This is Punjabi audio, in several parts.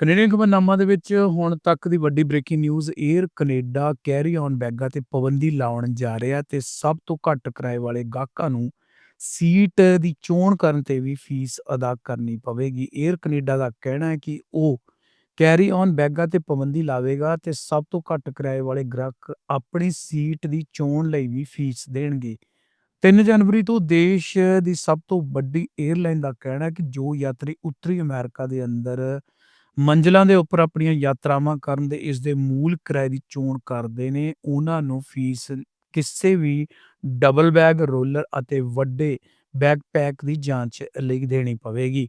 ਕੈਨੇਡੀਅਨ ਖਬਰਨਾਮਾ ਦੇ ਵਿੱਚ ਹੁਣ ਤੱਕ ਦੀ ਵੱਡੀ breaking news Air Canada carry on ਬੈਗਾਂ ਤੇ ਪਾਬੰਦੀ ਲਾਉਣ ਜਾ ਰਿਹਾ ਤੇ ਸਭ ਤੋਂ ਘੱਟ ਕਿਰਾਏ ਵਾਲੇ ਗਾਹਕਾਂ ਨੂੰ ਸੀਟ ਦੀ ਚੋਣ ਕਰਨ ਤੇ ਵੀ ਫੀਸ ਅਦਾ ਕਰਨੀ ਪਵੇਗੀ। 에ਅਰ ਕੈਨੇਡਾ ਦਾ ਕਹਿਣਾ ਹੈ ਕਿ ਉਹ ਕੈਰੀ ਔਨ ਬੈਗਾਂ ਤੇ ਪਾਬੰਦੀ ਲਾਵੇਗਾ ਤੇ ਸਭ ਤੋਂ ਘੱਟ ਕਿਰਾਏ ਵਾਲੇ ਗ੍ਰਾਹਕ ਆਪਣੀ ਸੀਟ ਦੀ ਚੋਣ ਲਈ ਵੀ ਫੀਸ ਦੇਣਗੇ। 3 ਜਨਵਰੀ ਤੋਂ ਦੇਸ਼ ਦੀ ਸਭ ਤੋਂ ਵੱਡੀ 에ਅਰਲਾਈਨ ਦਾ ਕਹਿਣਾ ਹੈ ਕਿ ਜੋ ਯਾਤਰੀ ਉੱਤਰੀ ਅਮਰੀਕਾ ਦੇ ਅੰਦਰ ਮੰਜ਼ਲਾਂ ਦੇ ਉੱਪਰ ਆਪਣੀਆਂ ਯਾਤਰਾਵਾਂ ਕਰਨ ਦੇ ਇਸ ਦੇ ਮੂਲ ਕਿਰਾਏ ਦੀ ਚੋਣ ਕਰਦੇ ਨੇ। ਉਹਨਾਂ ਨੂੰ ਫੀਸ, ਕਿਸੇ ਵੀ ਡਬਲ ਬੈਗ, ਰੋਲਰ ਅਤੇ ਵੱਡੇ ਬੈਕਪੈਕ ਦੀ ਜਾਂਚ ਲਈ ਦੇਣੀ ਪਵੇਗੀ।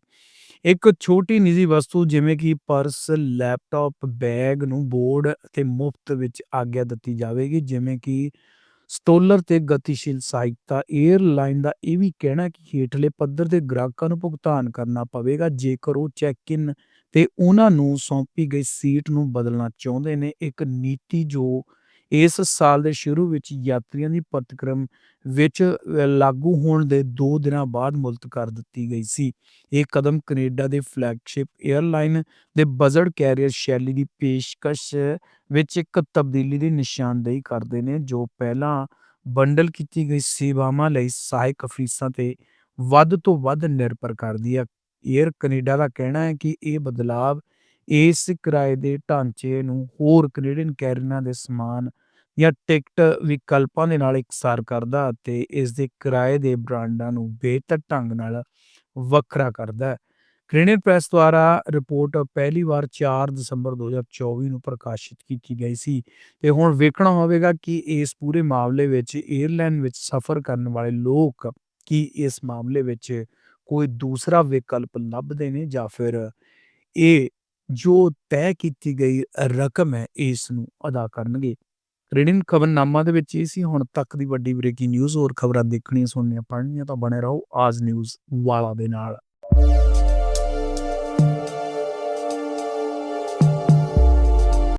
ਇੱਕ ਛੋਟੀ ਨਿੱਜੀ ਵਸਤੂ ਜਿਵੇਂ ਕਿ ਪਰਸ, ਲੈਪਟਾਪ, ਬੈਗ ਨੂੰ ਬੋਰਡ ਤੇ ਮੁਫਤ ਵਿੱਚ ਆਗਿਆ ਦਿੱਤੀ ਜਾਵੇਗੀ। ਜਿਵੇਂ ਕਿ ਸਟੋਲਰ ਤੇ ਗਤੀਸ਼ੀਲ ਸਹਾਇਤਾ 에ਅਰਲਾਈਨ ਦਾ ਇਹ ਵੀ ਕਹਿਣਾ ਕਿ ਹੇਠਲੇ ਪੱਧਰ ਦੇ ਗ੍ਰਾਹਕਾਂ ਨੂੰ ਭੁਗਤਾਨ ਕਰਨਾ ਪਵੇਗਾ। ਜੇਕਰ ਉਹ ਚੈੱਕ ਇਨ ਤੇ ਉਹਨਾਂ ਨੂੰ ਸੌਂਪੀ ਗਈ ਸੀਟ ਨੂੰ ਬਦਲਣਾ ਚਾਹੁੰਦੇ ਨੇ। ਇੱਕ ਨੀਤੀ ਜੋ ਇਸ ਸਾਲ ਦੇ ਸ਼ੁਰੂ ਵਿੱਚ ਯਾਤਰੀਆਂ ਦੀ ਪ੍ਰਤੀਕਰਮ ਵਿੱਚ ਲਾਗੂ ਹੋਣ ਦੇ 2 ਦਿਨਾਂ ਬਾਅਦ ਮੁਲਤ ਕਰ ਦਿੱਤੀ ਗਈ ਸੀ। ਇਹ ਕਦਮ ਕੈਨੇਡਾ ਦੇ ਫਲੈਗਸ਼ਿਪ 에ਅਰਲਾਈਨ ਦੇ ਬਜਟ ਕੈਰੀਅਰ ਸ਼ੈਲੀ ਦੀ ਪੇਸ਼ਕਸ਼ ਵਿੱਚ ਇੱਕ ਤਬਦੀਲੀ ਦੀ ਨਿਸ਼ਾਨਦੇਹੀ ਕਰਦੇ ਨੇ, ਜੋ ਪਹਿਲਾਂ ਬੰਡਲ ਕੀਤੀ ਗਈ ਸੇਵਾਵਾਂ ਲਈ ਸਹਾਇਕ ਫੀਸਾਂ ਤੇ ਵੱਧ ਤੋਂ ਵੱਧ ਨਿਰਭਰ ਕਰਦੀ ਹੈ। 에ਅਰ ਕੈਨੇਡਾ ਦਾ ਕਹਿਣਾ ਹੈ ਕਿ ਇਹ ਬਦਲਾਵ ਇਸ ਕਿਰਾਏ ਦੇ ਢਾਂਚੇ ਨੂੰ ਹੋਰ ਕੈਨੇਡੀਅਨ ਕੈਰੀਅਰਾਂ ਦੇ ਸਮਾਨ ਜਾਂ ਟਿਕਟ ਵਿਕਲਪਾਂ ਦੇ ਨਾਲ ਇਕਸਾਰ ਕਰਦਾ ਅਤੇ ਇਸ ਦੇ ਕਿਰਾਏ ਦੇ ਬ੍ਰਾਂਡਾਂ ਨੂੰ ਬਿਹਤਰ ਢੰਗ ਨਾਲ ਵੱਖਰਾ ਕਰਦਾ ਹੈ। ਕੈਨੇਡੀਅਨ ਪ੍ਰੈਸ ਦੁਆਰਾ ਰਿਪੋਰਟ ਪਹਿਲੀ ਵਾਰ 4 ਦਸੰਬਰ 2024 ਨੂੰ ਪ੍ਰਕਾਸ਼ਿਤ ਕੀਤੀ ਗਈ ਸੀ ਤੇ ਹੁਣ ਵੇਖਣਾ ਹੋਵੇਗਾ ਕਿ ਇਸ ਪੂਰੇ ਮਾਮਲੇ ਵਿੱਚ 에ਅਰਲਾਈਨ ਵਿੱਚ ਸਫ਼ਰ ਕਰਨ ਵਾਲੇ ਲੋਕ ਕੀ ਇਸ ਮਾਮਲੇ ਵਿੱਚ ਕੋਈ ਦੂਸਰਾ ਵਿਕਲਪ ਲੱਭਦੇ ਨੇ ਜਾਂ ਫਿਰ ਇਹ ਜੋ ਤੈਅ ਕੀਤੀ ਗਈ ਰਕਮ ਹੈ, ਇਸ ਨੂੰ ਅਦਾ ਕਰਨਗੇ। ਕੈਨੇਡੀਅਨ ਖਬਰਨਾਮਾ ਦੇ ਵਿੱਚ ਇਹ ਸੀ, ਹੁਣ ਤੱਕ ਦੀ ਵੱਡੀ ਬ੍ਰੇਕਿੰਗ ਨਿਊਜ਼, ਹੋਰ ਖਬਰਾਂ ਦੇਖਣੀਆਂ, ਸੁਣਨੀਆਂ, ਪੜ੍ਹਨੀਆਂ ਤਾਂ ਬਣੇ ਰਹੋ। ਆਜ ਨਿਊਜ਼ ਵਾਲਾ ਦੇ ਨਾਲ।